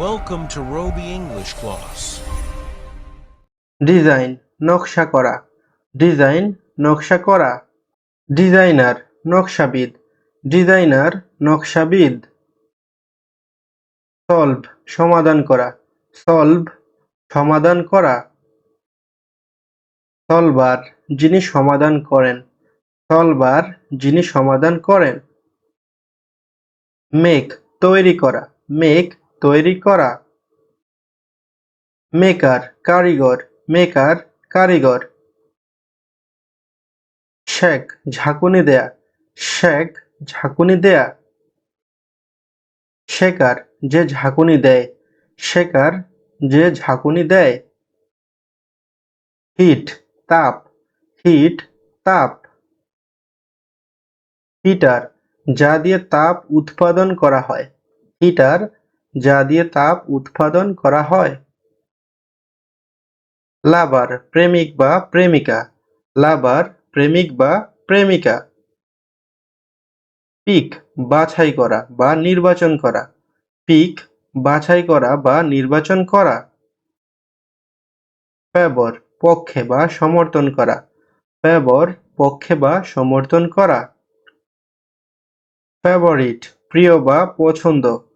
Welcome to Roby English class. Design নকশা করা। Design নকশা করা। ডিজাইনার নকশাবিদ। ডিজাইনার নকশাবিদ। সলভ সমাধান করা। সলভ সমাধান করা। সলভার যিনি সমাধান করেন। সলভার যিনি সমাধান করেন। মেক তৈরি করা। মেক তৈরি করা। মেকার, কারিগর মেকার, কারিগর। শেখ ঝাঁকুনি দেয়া। শেখ ঝাঁকুনি দেয়া। শেকার, যে ঝাঁকুনি দেয়। শেকার, যে ঝাঁকুনি দেয়। হিট, তাপ। হিট, তাপ। হিটার, যা দিয়ে তাপ উৎপাদন করা হয়। হিটার যা দিয়ে তাপ উৎপাদন করা হয়। লাভার, প্রেমিক বা প্রেমিকা। লাভার, প্রেমিক বা প্রেমিকা। পিক, বাছাই করা বা নির্বাচন করা। পিক, বাছাই করা বা নির্বাচন করা। ফেবর, পক্ষে বা সমর্থন করা। ফেবর, পক্ষে বা সমর্থন করা। ফেভারিট প্রিয় বা পছন্দ।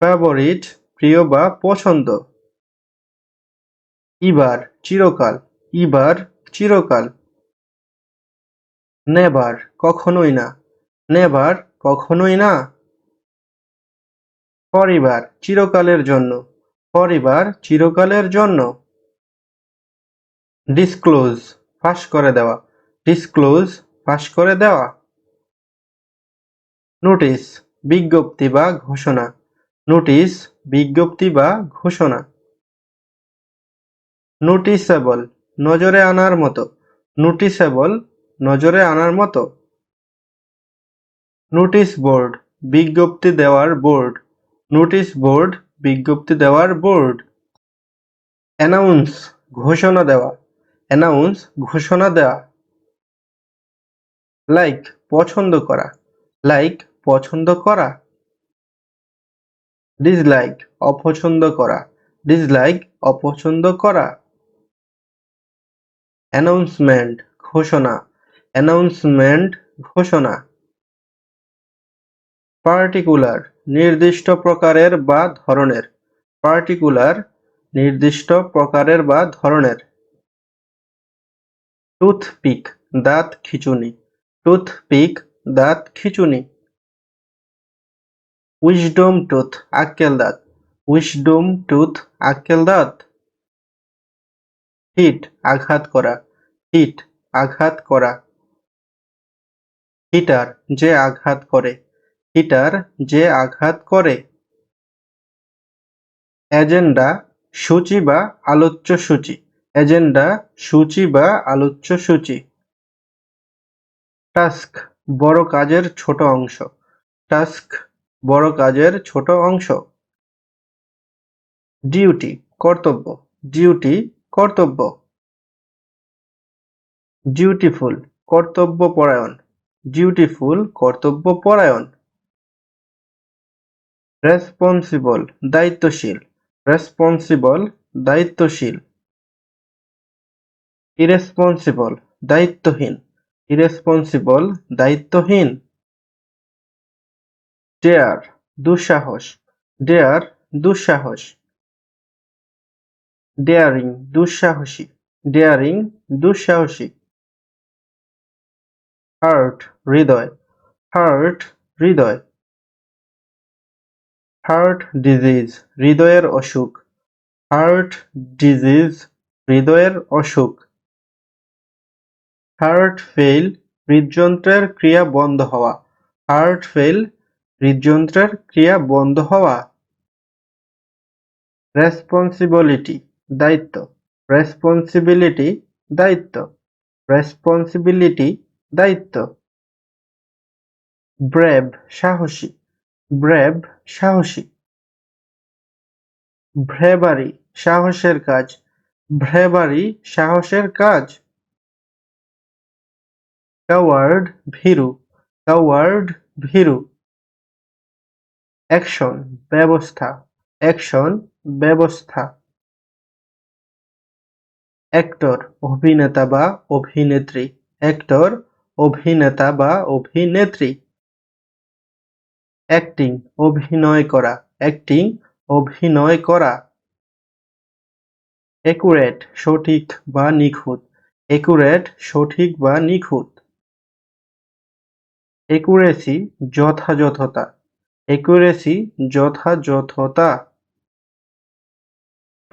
ফেভারিট প্রিয় বা পছন্দ? ইবার চিরকাল। ইবার চিরকাল। নেভার কখনোই না। নেভার কখনোই না। পরিবার, চিরকালের জন্য। পরিবার, চিরকালের জন্য। ডিসক্লোজ ফাঁস করে দেওয়া। ডিসক্লোজ ফাঁস করে দেওয়া। নোটিশ বিজ্ঞপ্তি বা ঘোষণা। নোটিশ, বিজ্ঞপ্তি বা ঘোষণা। নোটিসেবল নজরে আনার মতো। নোটিসেবল নজরে আনার মতো। নোটিশ বোর্ড, বিজ্ঞপ্তি দেওয়ার বোর্ড। নোটিশ বোর্ড, বিজ্ঞপ্তি দেওয়ার বোর্ড। অ্যানাউন্স, ঘোষণা দেওয়া। অ্যানাউন্স, ঘোষণা দেওয়া। লাইক, পছন্দ করা। লাইক, পছন্দ করা। ডিসলাইক অপছন্দ করা। ডিসলাইক অপছন্দ করা। অ্যানাউন্সমেন্ট ঘোষণা। অ্যানাউন্সমেন্ট ঘোষণা। পার্টিকুলার নির্দিষ্ট প্রকারের বা ধরনের। পার্টিকুলার নির্দিষ্ট প্রকারের বা ধরনের। টুথপিক দাঁত খিচুনি। টুথপিক দাঁত খিঁচুনি। উইজডম টুথ আক্কেল দাঁত উইজডম টুথ আক্কেল দাঁত হিট আঘাত করা হিট আঘাত করা হিটার যে আঘাত করে হিটার যে আঘাত করে এজেন্ডা সূচি বা আলোচ্য সূচি এজেন্ডা সূচি বা আলোচ্য সূচি টাস্ক বড় কাজের ছোট অংশ টাস্ক বড় কাজের ছোট অংশ। ডিউটি কর্তব্য। ডিউটি কর্তব্য। ডিউটিফুল কর্তব্য কর্তব্যপরায়ণ ডিউটিফুল কর্তব্য কর্তব্যপরায়ণ রেসপন্সিবল দায়িত্বশীল। রেসপন্সিবল দায়িত্বশীল। ইরেসপন্সিবল দায়িত্বহীন। ইরেসপন্সিবল দায়িত্বহীন। ডেয়ার দুঃসাহস। ডেয়ার দুঃসাহস। ডেয়ারিং দুঃসাহসী। ডেয়ারিং দুঃসাহসী। হার্ট হৃদয়। হার্ট হৃদয়। হার্ট ডিজিজ হৃদয়ের অসুখ। হার্ট ডিজিজ হৃদয়ের অসুখ। হার্ট ফেইল হৃদযন্ত্রের ক্রিয়া বন্ধ হওয়া। হার্ট ফেইল হৃদযন্ত্রের ক্রিয়া বন্ধ হওয়া। রেসপন্সিবিলিটি দায়িত্ব। রেসপন্সিবিলিটি দায়িত্ব। রেসপন্সিবিলিটি দায়িত্ব। ব্রেভ সাহসী। ব্রেভ সাহসী। ভ্রেবারি সাহসের কাজ। ভ্রেবারি সাহসের কাজ। কাওয়ার্ড ভীরু। কাওয়ার্ড ভীরু। অ্যাকশন, ব্যবস্থা। অ্যাকশন, ব্যবস্থা। অ্যাক্টর, অভিনেতা বা অভিনেত্রী। অ্যাক্টর, অভিনেতা বা অভিনেত্রী। অ্যাক্টিং, অভিনয় করা। অ্যাক্টিং, অভিনয় করা। একুরেট সঠিক বা নিখুঁত। একুরেট সঠিক বা নিখুঁত। একুরেসি যথাযথতা। একুরেসি যথাযথতা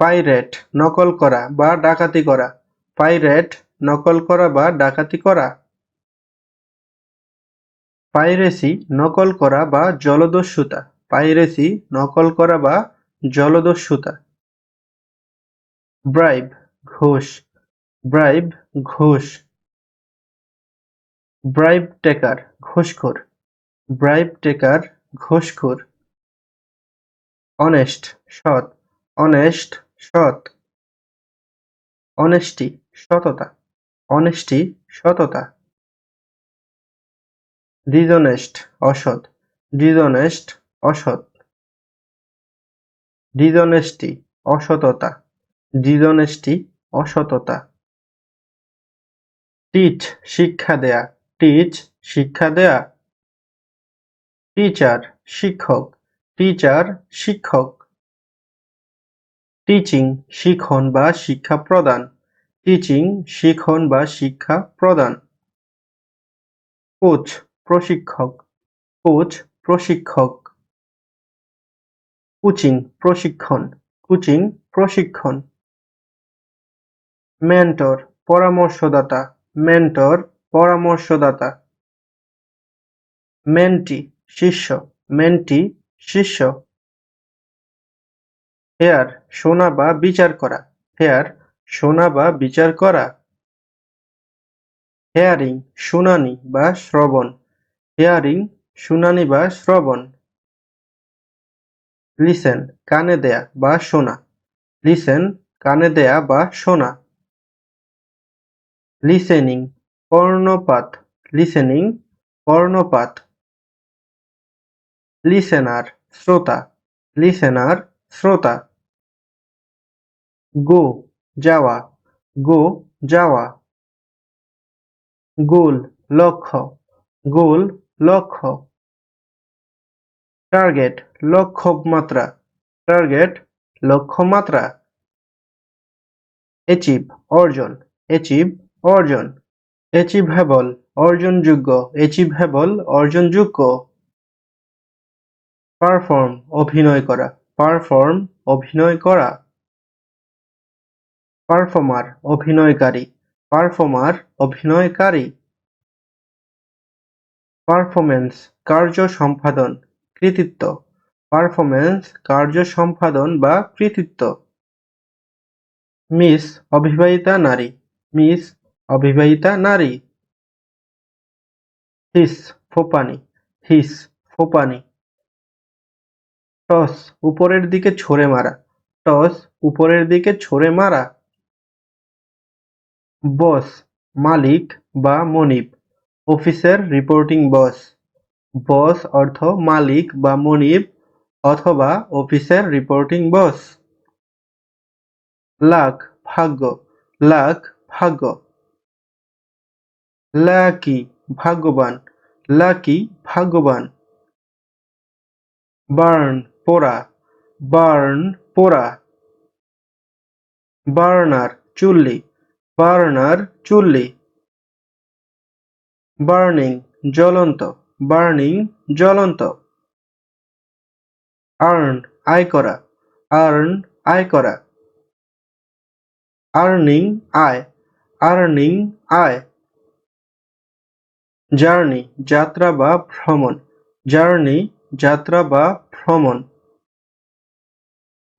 পাইরেট নকল করা বা ডাকাতি করা পাইরেট নকল করা বা ডাকাতি করা পাইরেসি নকল করা বা জলদস্যুতা পাইরেসি নকল করা বা জলদস্যুতা ব্রাইব ঘোষ ব্রাইব ঘোষ ব্রাইব টেকার ঘুষখোর ব্রাইব টেকার ঘুষখোর। অনেস্ট সৎ। অনেস্ট সৎ। অনেস্টি সততা। অনেস্টি সততা। ডিজনেস্ট অসৎ। ডিজনেস্ট অসৎ। ডিজনেস্টি অসততা। ডিজনেস্টি অসততা। টিচ, শিক্ষা দেয়া। টিচ, শিক্ষা দেয়া। টিচার শিক্ষক। টিচার শিক্ষক। টিচিং শিখন বা শিক্ষা প্রদান। টিচিং শিখন বা শিক্ষা প্রদান। কোচ প্রশিক্ষক। কোচ প্রশিক্ষক। কোচিং প্রশিক্ষণ। কোচিং প্রশিক্ষণ। মেন্টর পরামর্শদাতা। মেন্টর পরামর্শদাতা। মেন্টি শিষ্য মেন্টি শিষ্য হেয়ার শোনা বা বিচার করা। হেয়ার শোনা বা বিচার করা। হেয়ারিং, শুনানি বা শ্রবণ। হেয়ারিং, শুনানি বা শ্রবণ। লিসেন, কানে দেয়া বা শোনা। লিসেন, কানে দেয়া বা শোনা। লিসেনিং কর্ণপাত লিসেনিং কর্ণপাত লিসেনার শ্রোতা লিসেনার শ্রোতা। গো যাওয়া গো যাওয়া। গোল লক্ষ্য গোল লক্ষ্য। টার্গেট লক্ষ্যমাত্রা টার্গেট লক্ষ্যমাত্রা। অ্যাচিভ অর্জন অ্যাচিভ অর্জন। অ্যাচিভেবল অর্জনযোগ্য অ্যাচিভেবল অর্জনযোগ্য। পারফর্ম অভিনয় করা। পারফর্ম অভিনয় করা। পারফর্মার অভিনয়কারী। পারফর্মার অভিনয়কারী। পারফরম্যান্স কার্য সম্পাদন, কৃতিত্ব। পারফরম্যান্স কার্য সম্পাদন বা কৃতিত্ব। মিস অবিবাহিতা নারী। মিস অবিবাহিতা নারী। হিস ফোপানি। হিস ফোপানি। টস, উপরের দিকে ছড়ে মারা। টস, উপরের দিকে ছড়ে মারা। বস, মালিক বা মনিব, অফিসের রিপোর্টিং বস। বস অর্থ মালিক বা মনিব অথবা অফিসের রিপোর্টিং বস। লাক ভাগ্য। লাক ভাগ্য। লাকি, ভাগ্যবান। লাকি, ভাগ্যবান। বার্ন পোড়া, বার্ন পোড়া। বার্নার চুল্লি বার্নার চুল্লি। বার্নিং জ্বলন্ত বার্নিং জ্বলন্ত। আর্ন আয় করা, আর্ন আয় করা। আর্নিং আয় আর্নিং আয়। জার্নি, যাত্রা বা ভ্রমণ, জার্নি, যাত্রা বা ভ্রমণ।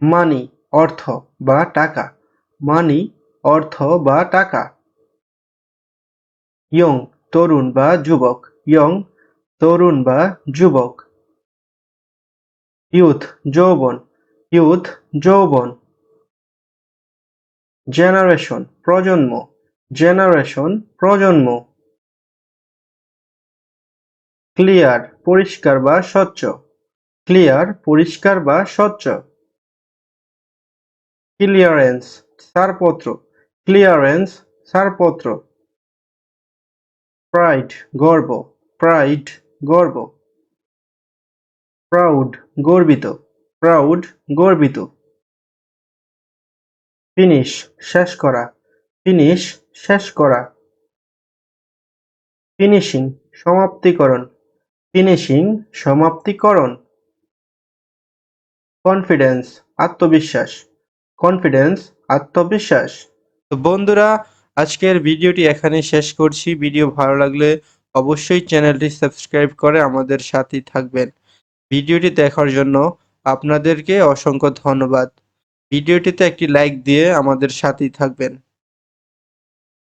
মানি, অর্থ বা টাকা। মানি, অর্থ বা টাকা। ইয়ং, তরুণ বা যুবক। ইয়ং, তরুণ বা যুবক। ইউথ যৌবন। ইউথ যৌবন। জেনারেশন, প্রজন্ম। জেনারেশন, প্রজন্ম। ক্লিয়ার, পরিষ্কার বা স্বচ্ছ। ক্লিয়ার, পরিষ্কার বা স্বচ্ছ। ক্লিয়ারেন্স ছাড়পত্র ক্লিয়ারেন্স ছাড়পত্র প্রাইড গর্ব প্রাইড গর্ব প্রাউড গর্বিত প্রাউড গর্বিত ফিনিশ শেষ করা ফিনিশ শেষ করা ফিনিশিং সমাপ্তিকরণ ফিনিশিং সমাপ্তিকরণ কনফিডেন্স আত্মবিশ্বাস কনফিডেন্স আত্মবিশ্বাস। তো বন্ধুরা, আজকের ভিডিওটি এখানে শেষ করছি। ভিডিও ভালো লাগলে অবশ্যই চ্যানেলটি সাবস্ক্রাইব করে আমাদের সাথেই থাকবেন। ভিডিওটি দেখার জন্য আপনাদেরকে অসংখ্য ধন্যবাদ। ভিডিওটিতে একটি লাইক দিয়ে আমাদের সাথেই থাকবেন।